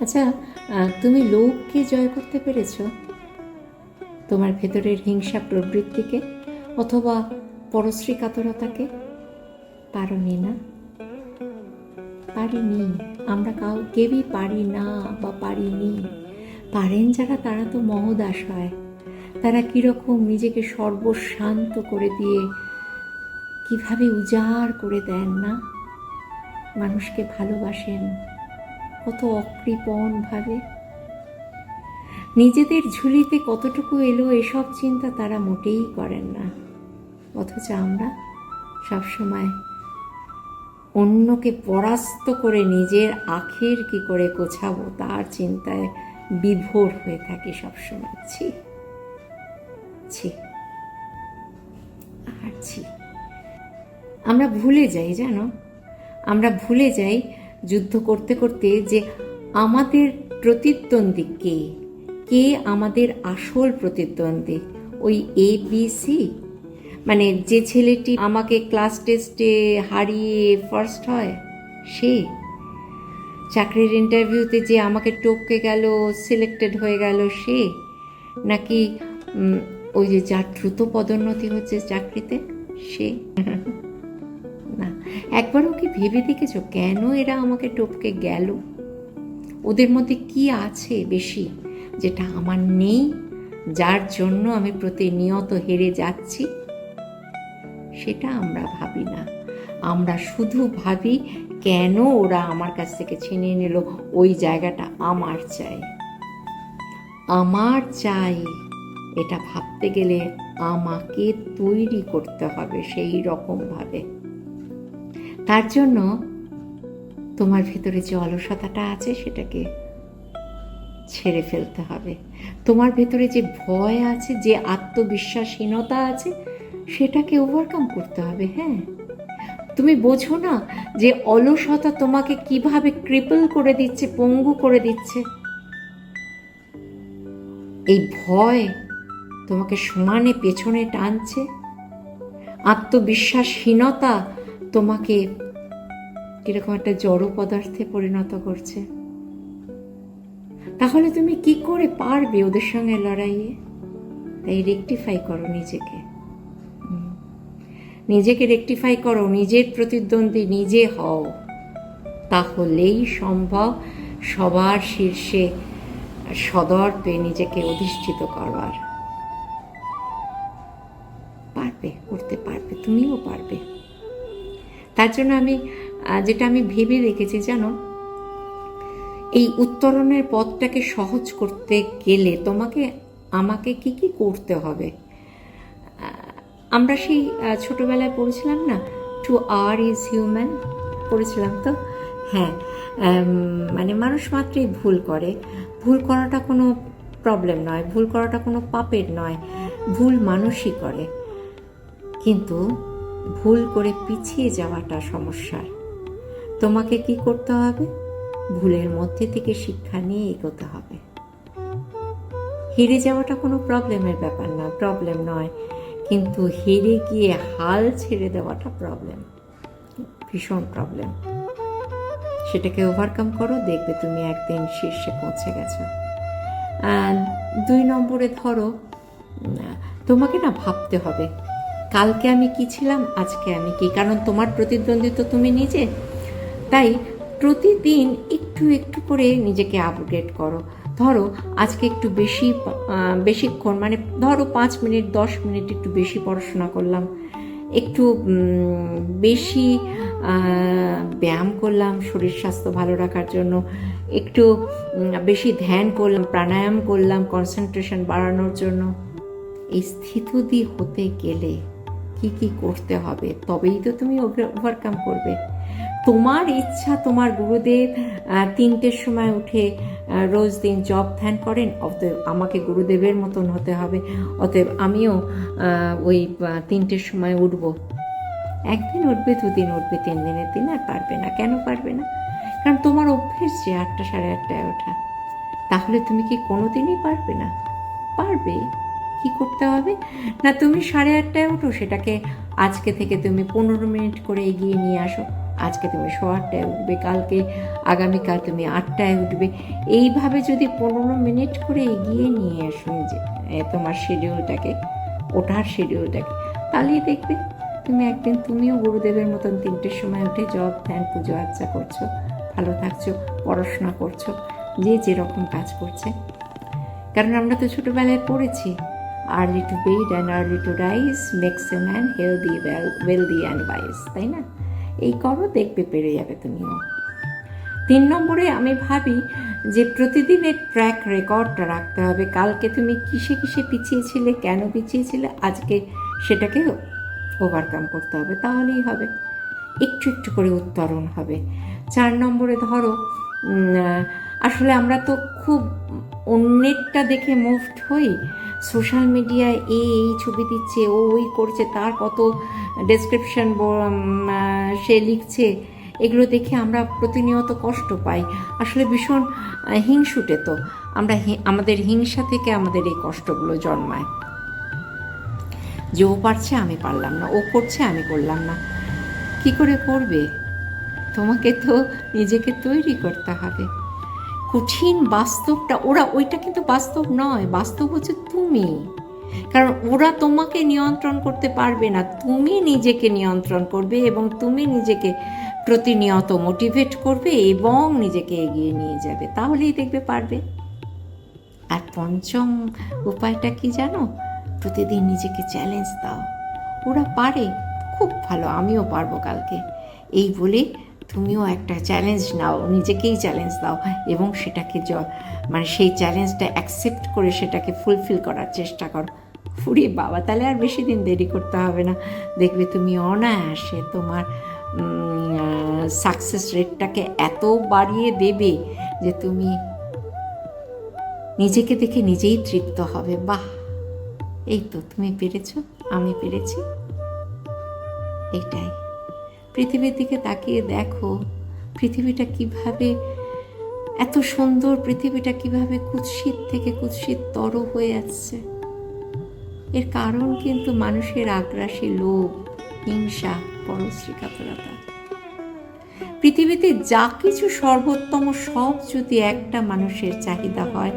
আচ্ছা তুমি লোককে জয় করতে পেরেছ? তোমার ভেতরের হিংসা প্রবৃত্তিকে অথবা পরশ্রী কাতরতাকে পারনি না? পারিনি। আমরা কাউ কেউই পারি না বা পারিনি। পারেন যারা, তারা তো মহদাস হয়। তারা কীরকম নিজেকে সর্বশান্ত করে দিয়ে কীভাবে উজাড় করে দেন না? মানুষকে ভালোবাসেন। কত অকৃপণ ভাবে নিজেদের ঝুলিতে কতটুকু এলো এসব চিন্তা তারা মোটেই করেন না। অথচ আমরা সবসময় অন্যকে পরাস্ত করে নিজের আখের কি করে গোছাবো তার চিন্তায় বিভোর হয়ে থাকি সবসময়। ছি ছি, আর ছি। আমরা ভুলে যাই, জানো? আমরা ভুলে যাই যুদ্ধ করতে করতে যে আমাদের প্রতিদ্বন্দ্বী কে? কে আমাদের আসল প্রতিদ্বন্দ্বী? ওই এ বি সি মানে যে ছেলেটি আমাকে ক্লাস টেস্টে হারিয়ে ফার্স্ট হয়, সে? চাকরির ইন্টারভিউতে যে আমাকে টপকে গেল সিলেক্টেড হয়ে গেল, সে? নাকি ওই যে যার দ্রুত পদোন্নতি হচ্ছে চাকরিতে, সে? একবারও কি ভেবে দেখেছ কেন এরা আমাকে টপকে গেল? ওদের মধ্যে কি আছে বেশি যেটা আমার নেই, যার জন্য আমি প্রতিনিয়ত হেরে যাচ্ছি? সেটা আমরা ভাবি না। আমরা শুধু ভাবি কেন ওরা আমার কাছ থেকে ছিনিয়ে নিল, ওই জায়গাটা আমার চাই। আমার চাই, এটা ভাবতে গেলে আমাকে তৈরি করতে হবে সেই রকমভাবে তার জন্য তোমার ভেতরে যে অলসতাটা আছে সেটাকে ছেড়ে ফেলতে হবে। তোমার ভেতরে যে ভয় আছে, যে আত্মবিশ্বাসহীনতা আছে, সেটাকে ওভারকাম করতে হবে হ্যাঁ? তুমি বোঝো না যে অলসতা তোমাকে কীভাবে ক্রিপল করে দিচ্ছে, পঙ্গু করে দিচ্ছে। এই ভয় তোমাকে সমানে পেছনে টানছে। আত্মবিশ্বাসহীনতা তোমাকে কীরকম একটা জড় পদার্থে পরিণত করছে। তাহলে তুমি কি করে পারবে ওদের সঙ্গে লড়াইয়ে? তাই রেকটিফাই করো নিজেকে। নিজেকে রেকটিফাই করো, নিজের প্রতিদ্বন্দ্বী নিজে হও। তাহলেই সম্ভব সবার শীর্ষে সদর্পে নিজেকে অধিষ্ঠিত করবার। পারবে, করতে পারবে, তুমিও পারবে। তার জন্য আমি যেটা আমি ভেবে রেখেছি, জানো, এই উত্তরণের পথটাকে সহজ করতে গেলে তোমাকে, আমাকে কি কি করতে হবে? আমরা সেই ছোটোবেলায় পড়েছিলাম না? টু আর ইজ হিউম্যান পড়েছিলাম তো? হ্যাঁ মানে মানুষ মাত্রই ভুল করে। ভুল করাটা কোনো প্রবলেম নয়, ভুল করাটা কোনো পাপের নয়। ভুল মানুষই করে। কিন্তু ভুল করে পিছিয়ে যাওয়াটা সমস্যার। তোমাকে কি করতে হবে? ভুলের মধ্যে থেকে শিক্ষা নিয়ে এগোতে হবে। হেরে যাওয়াটা কোনো প্রবলেমের ব্যাপার না, প্রবলেম নয়। কিন্তু হেরে গিয়ে হাল ছেড়ে দেওয়াটা প্রবলেম, ভীষণ প্রবলেম। সেটাকে ওভারকাম করো, দেখবে তুমি একদিন শীর্ষে পৌঁছে গেছো। দুই নম্বরে ধরো, তোমাকে না ভাবতে হবে কালকে আমি কি ছিলাম, আজকে আমি কি? কারণ তোমার প্রতিদ্বন্দ্বী তো তুমি নিজে। তাই প্রতিদিন একটু একটু করে নিজেকে আপগ্রেড করো। ধরো, আজকে একটু বেশি বেশিক্ষণ মানে ধরো পাঁচ মিনিট, দশ মিনিট একটু বেশি পড়াশোনা করলাম। একটু বেশি ব্যায়াম করলাম, শরীর স্বাস্থ্য ভালো রাখার জন্য। একটু বেশি ধ্যান করলাম, প্রাণায়াম করলাম কনসেন্ট্রেশন বাড়ানোর জন্য। এই স্থিতদি হতে গেলে কি কি করতে হবে? তবেই তো তুমি ওভারকাম করবে। তোমার ইচ্ছা, তোমার গুরুদেব তিনটের সময় উঠে রোজ দিন জব ধ্যান করেন, অতএব আমাকে গুরুদেবের মতন হতে হবে। অতএব আমিও ওই তিনটের সময় উঠব। একদিন উঠবে, দুদিন উঠবে তিন দিনের দিন আর পারবে না। কেন পারবে না? কারণ তোমার অভ্যেস যে আটটা সাড়ে আটটায় ওঠা। তাহলে তুমি কি কোনো দিনই পারবে না? পারবে। কি করতে হবে? না, তুমি সাড়ে আটটায় ওঠো, সেটাকে আজকে থেকে তুমি পনেরো মিনিট করে এগিয়ে নিয়ে আসো। আজকে তুমি শো আটটায় উঠবে, কালকে আগামীকাল তুমি আটটায় উঠবে। এইভাবে যদি পনেরো মিনিট করে এগিয়ে নিয়ে আসো যে তোমার শিডিউলটাকে ওঠার শিডিউলটাকে তাহলেই দেখবে তুমি একদিন তুমিও গুরুদেবের মতন তিনটের সময় উঠে জব ধ্যান, পুজো আর্চা করছ, ভালো থাকছো, পড়াশোনা করছ, যে যেরকম কাজ করছে। কারণ আমরা তো ছোটোবেলায় পড়েছি। Early to bed and early to rise makes a man healthy well wealthy and wise তাই না? এই করো দেখবে পেরে যাবে তুমিও। তিন নম্বরে আমি ভাবি যে প্রতিদিনের ট্র্যাক রেকর্ডটা রাখতে হবে। কালকে তুমি কিসে কিসে পিছিয়েছিলে, কেন পিছিয়েছিলে? আজকে সেটাকে ওভারকাম করতে হবে, তাহলেই হবে। একটু একটু করে উত্তরণ হবে। চার নম্বরে ধরো আসলে আমরা তো খুব অন্যেরটা দেখে মুভড হই। সোশ্যাল মিডিয়ায় এই এই ছবি দিচ্ছে, ও ওই করছে, তার কত ডেসক্রিপশন সে লিখছে, এগুলো দেখে আমরা প্রতিনিয়ত কষ্ট পাই। আসলে ভীষণ হিংসুটে তো। আমরা আমাদের হিংসা থেকে আমাদের এই কষ্টগুলো জন্মায়। যে ও পারছে, আমি পারলাম না। ও করছে, আমি করলাম না। কি করে করবে? তোমাকে তো নিজেকে তৈরি করতে হবে। কঠিন বাস্তবটা, ওরা ওইটা কিন্তু বাস্তব নয়, বাস্তব হচ্ছে তুমি। কারণ ওরা তোমাকে নিয়ন্ত্রণ করতে পারবে না, তুমি নিজেকে নিয়ন্ত্রণ করবে এবং তুমি নিজেকে প্রতিনিয়ত মোটিভেট করবে এবং নিজেকে এগিয়ে নিয়ে যাবে, তাহলেই দেখবে পারবে। আর পঞ্চম উপায়টা কি জানো? প্রতিদিন নিজেকে চ্যালেঞ্জ দাও। ওরা পারে, খুব ভালো, আমিও পারব কালকে। এই বলে তুমিও একটা চ্যালেঞ্জ নাও, নিজেকেই চ্যালেঞ্জ দাও এবং সেটাকে জ মানে সেই চ্যালেঞ্জটা অ্যাকসেপ্ট করে সেটাকে ফুলফিল করার চেষ্টা করো। ফুরে বাবা, তাহলে আর বেশি দিন দেরি করতে হবে না। দেখবে তুমি অনায়াসে তোমার সাকসেস রেটটাকে এত বাড়িয়ে দেবে যে তুমি নিজেকে দেখে নিজেই তৃপ্ত হবে। বাহ! এই তো, তুমি পেরেছ, আমি পেরেছি। এটাই। পৃথিবীর দিকে তাকিয়ে দেখো, পৃথিবীটা কীভাবে, এত সুন্দর পৃথিবীটা কীভাবে কুৎসিত থেকে কুৎসিত তর হয়ে যাচ্ছে। এর কারণ কিন্তু মানুষের আগ্রাসী লোভ, হিংসা, পরশ্রীকাতরতা। পৃথিবীতে যা কিছু সর্বোত্তম সব যদি একটা মানুষের চাহিদা হয়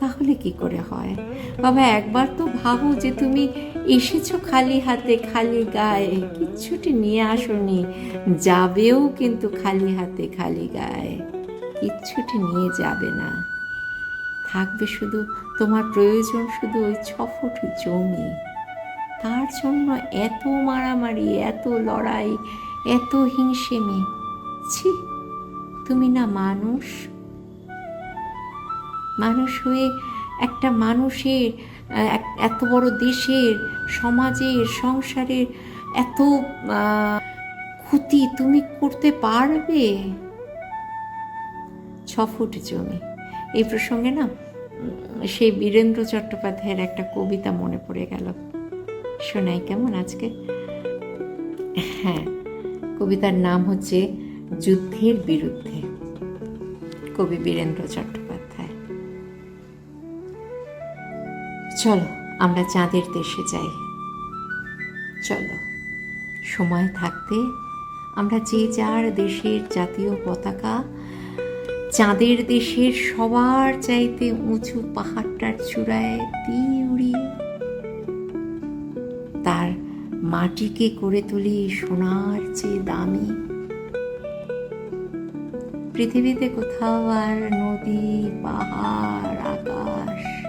তাহলে কি করে হয়? বাবা, একবার তো ভাবো যে তুমি এসেছ খালি হাতে, খালি গায়ে। কিচ্ছুটি নিয়ে আসনি। যাবেও কিন্তু খালি হাতে, খালি গায়ে। কিচ্ছুটি নিয়ে যাবে না। থাকবে শুধু তোমার প্রয়োজন শুধু ওই ছ ফুট জমি। তার জন্য এত মারামারি, এত লড়াই, এত হিংসেমি। ছি, তুমি না মানুষ। মানুষ হয়ে একটা মানুষের এত বড় দেশের, সমাজের, সংসারের এত ক্ষতি তুমি করতে পারবে? ছ ফুট জমি। এই প্রসঙ্গে না সেই বীরেন্দ্র চট্টোপাধ্যায়ের একটা কবিতা মনে পড়ে গেল। শোনাই কেমন আজকে? হ্যাঁ কবিতার নাম হচ্ছে যুদ্ধের বিরুদ্ধে। কবি বীরেন্দ্র চট্টোপাধ্যায়। চলো, আমরা চাঁদের দেশে যাই। চলো, সময় থাকতে আমরা যে যার দেশের জাতীয় পতাকা, চাঁদের দেশের সবার চাইতে উঁচু পাহাড়টার চূড়ায় দিয়ে তার মাটিকে করে তুলি সোনার চেয়ে দামি। পৃথিবীতে কোথাও আর নদী, পাহাড়, আকাশ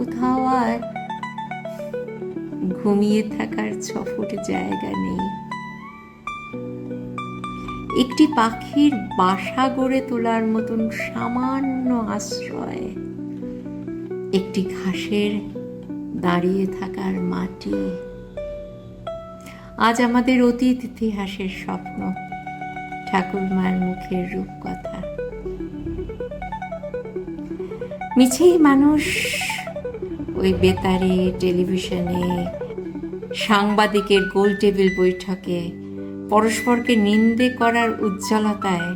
কোথাও আর ঘুমিয়ে থাকার ছ ফুট জায়গা নেই। একটি পাখির বাসা গড়ে তোলার মতন সামান্য আশ্রয়, একটি ঘাসের দাঁড়িয়ে থাকার মাটি। আজ আমাদের অতীত ইতিহাসের স্বপ্ন, ঠাকুরমার মুখের রূপকথা। মিছেই মানুষ ওই বেতারে, টেলিভিশনে, সাংবাদিকের গোল টেবিল বৈঠকে পরস্পরকে নিন্দে করার উজ্জ্বলতায়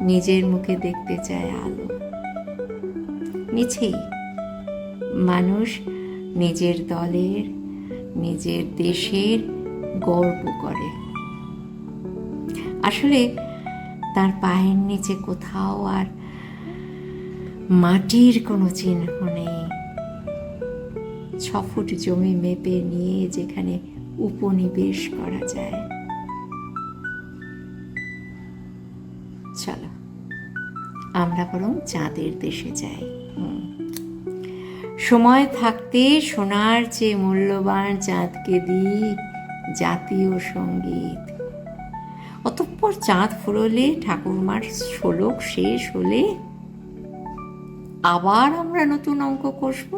নিজের মুখে দেখতে চায় আলো। মিছেই মানুষ নিজের দলের, নিজের দেশের গর্ব করে। আসলে তার পায়ের নিচে কোথাও আর মাটির কোনো চিহ্ন নেই। ছ ফুট জমি মেপে নিয়ে যেখানে উপনিবেশ করা যায়। চলো, আমরা বরং চাঁদের দেশে যাই। সময় থাকতে সোনার চেয়ে মূল্যবান চাঁদকে দিই জাতীয় সংগীত। অতঃপর চাঁদ ফুরলে, ঠাকুরমার শোলক শেষ হলে আবার আমরা নতুন অঙ্ক কষব।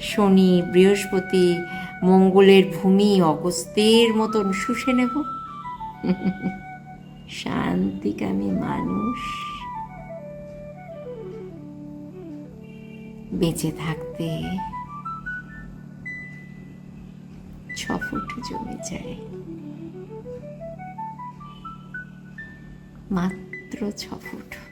শনি, বৃহস্পতি, মঙ্গলের ভূমি অগস্তের মতন শুষে নেব। শান্তিকামী মানুষ। বেঁচে থাকতে ছ ফুট জমি চাই। মাত্র ছ ফুট।